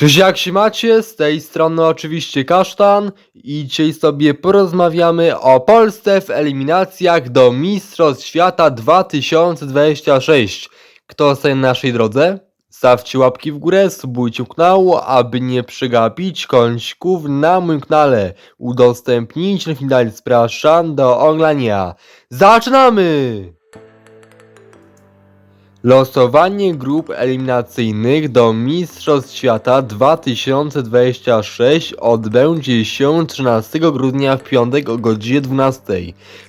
Cześć, jak się macie? Z tej strony oczywiście Kasztan i dzisiaj sobie porozmawiamy o Polsce w eliminacjach do Mistrzostw Świata 2026. Kto stoi na naszej drodze? Stawcie łapki w górę, subujcie kanał, aby nie przegapić kącików na moim kanale. Udostępnijcie film, zapraszam do oglądania. Zaczynamy! Losowanie grup eliminacyjnych do Mistrzostw Świata 2026 odbędzie się 13 grudnia w piątek o godzinie 12.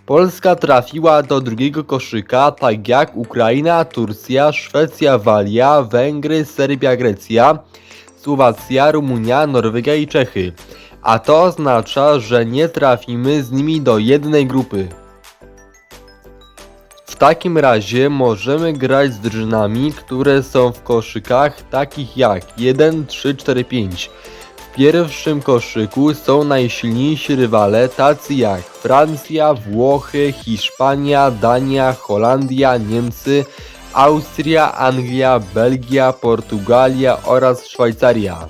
Polska trafiła do drugiego koszyka, tak jak Ukraina, Turcja, Szwecja, Walia, Węgry, Serbia, Grecja, Słowacja, Rumunia, Norwegia i Czechy. A to oznacza, że nie trafimy z nimi do jednej grupy. Takim razie możemy grać z drużynami, które są w koszykach takich jak 1, 3, 4, 5. W pierwszym koszyku są najsilniejsi rywale tacy jak Francja, Włochy, Hiszpania, Dania, Holandia, Niemcy, Austria, Anglia, Belgia, Portugalia oraz Szwajcaria.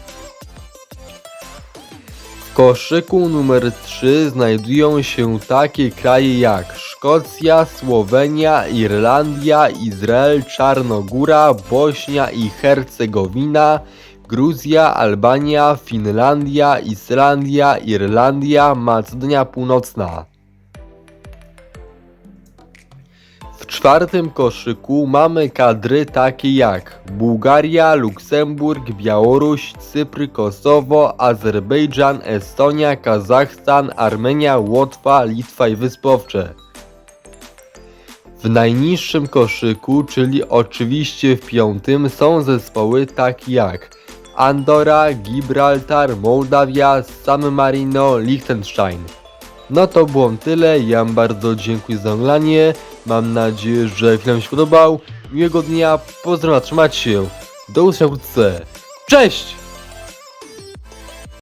Koszyku numer 3 znajdują się takie kraje jak Szkocja, Słowenia, Irlandia, Izrael, Czarnogóra, Bośnia i Hercegowina, Gruzja, Albania, Finlandia, Islandia, Irlandia, Macedonia Północna. W czwartym koszyku mamy kadry takie jak Bułgaria, Luksemburg, Białoruś, Cypr, Kosowo, Azerbejdżan, Estonia, Kazachstan, Armenia, Łotwa, Litwa i Wyspowcze. W najniższym koszyku, czyli oczywiście w piątym, są zespoły takie jak Andora, Gibraltar, Mołdawia, San Marino, Liechtenstein. No to było tyle, ja bardzo dziękuję za oglądanie, mam nadzieję, że film się podobał, miłego dnia, pozdrawiam, trzymajcie się, do usłyszenia wkrótce, cześć!